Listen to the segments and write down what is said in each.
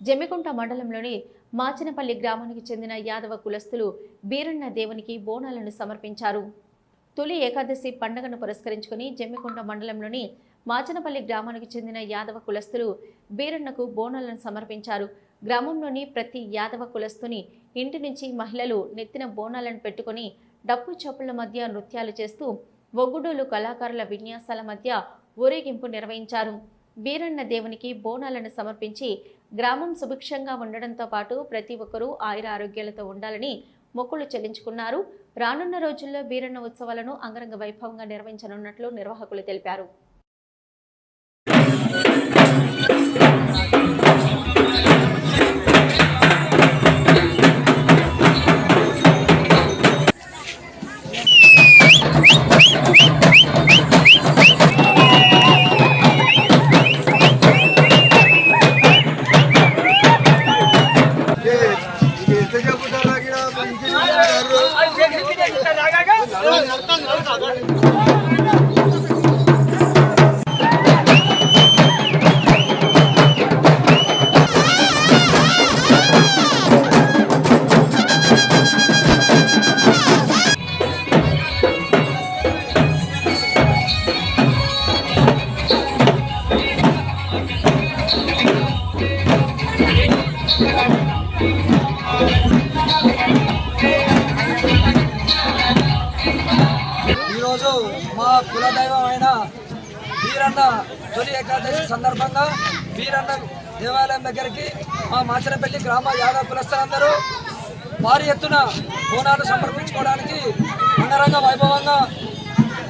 జమ్మికుంట మండలంలోని మాచినపల్లి గ్రామానికి చెందిన యాదవ కులస్తులు బీరన్న దేవునికి బోనాలను సమర్పించారు. తొలి ఏకాదశి పండుగను పురస్కరించుకుని జమ్మికుంట మండలంలోని మాచనపల్లి గ్రామానికి చెందిన యాదవ కులస్తులు బీరన్నకు బోనాలను సమర్పించారు. గ్రామంలోని ప్రతి యాదవ కులస్తుని ఇంటి నుంచి మహిళలు నెత్తిన బోనాలను పెట్టుకుని డప్పు చప్పుల మధ్య నృత్యాలు చేస్తూ ఒగ్గుడోలు కళాకారుల విన్యాసాల మధ్య ఊరేగింపు నిర్వహించారు. బీరన్న దేవునికి బోనాలను సమర్పించి గ్రామం సుభిక్షంగా ఉండడంతో పాటు ప్రతి ఒక్కరూ ఆయుర ఆరోగ్యాలతో ఉండాలని మొక్కులు చెల్లించుకున్నారు. రానున్న రోజుల్లో బీరన్న ఉత్సవాలను అంగరంగ వైభవంగా నిర్వహించనున్నట్లు నిర్వాహకులు తెలిపారు. ఈరోజు మా కులదైవం అయిన వీరన్న తొలి ఏకాదశి సందర్భంగా వీరన్న దేవాలయం దగ్గరికి మా మాచనపల్లి గ్రామ యాదవ కులస్తులందరూ భారీ ఎత్తున బోనాలు సమర్పించుకోవడానికి అంగరంగ వైభవంగా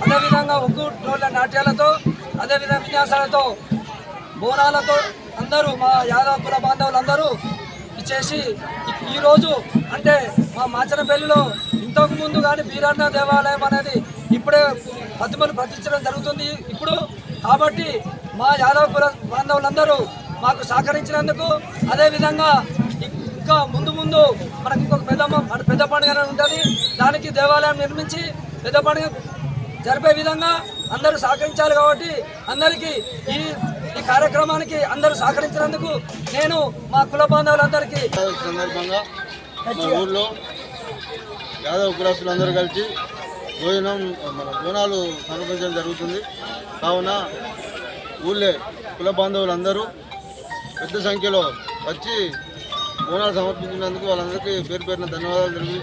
అదేవిధంగా ఉగ్గు టోళ్ళ నాట్యాలతో అదేవిధంగా విన్యాసాలతో బోనాలతో అందరూ మా యాదవ కుల బాంధవులందరూ ఇచ్చేసి ఈ- ఈరోజు అంటే మా మాచనపల్లిలో ఇంతకు ముందు కానీ బీరన్న దేవాలయం అనేది ఇప్పుడే ప్రతిమలు ప్రతిష్టడం జరుగుతుంది. ఇప్పుడు కాబట్టి మా యాదవ బాంధవులందరూ మాకు సహకరించినందుకు అదేవిధంగా ఇంకా ముందు ముందు మనకి ఇంకొక పెద్ద పెద్ద పండుగ ఉంటుంది. దానికి దేవాలయం నిర్మించి పెద్ద పండుగ జరిపే విధంగా అందరూ సహకరించాలి కాబట్టి అందరికీ ఈ ఈ కార్యక్రమానికి అందరూ సహకరించినందుకు నేను మా కుల బాంధవులందరికీ సందర్భంగా మా ఊర్లో యాదవ కులస్తులందరూ కలిసి భోజనం మన బోనాలు సమర్పించడం జరుగుతుంది. కావున ఊళ్ళే కుల బాంధవులందరూ పెద్ద సంఖ్యలో వచ్చి బోనాలు సమర్పించినందుకు వాళ్ళందరికీ పేరు పేరున ధన్యవాదాలు తెలుగు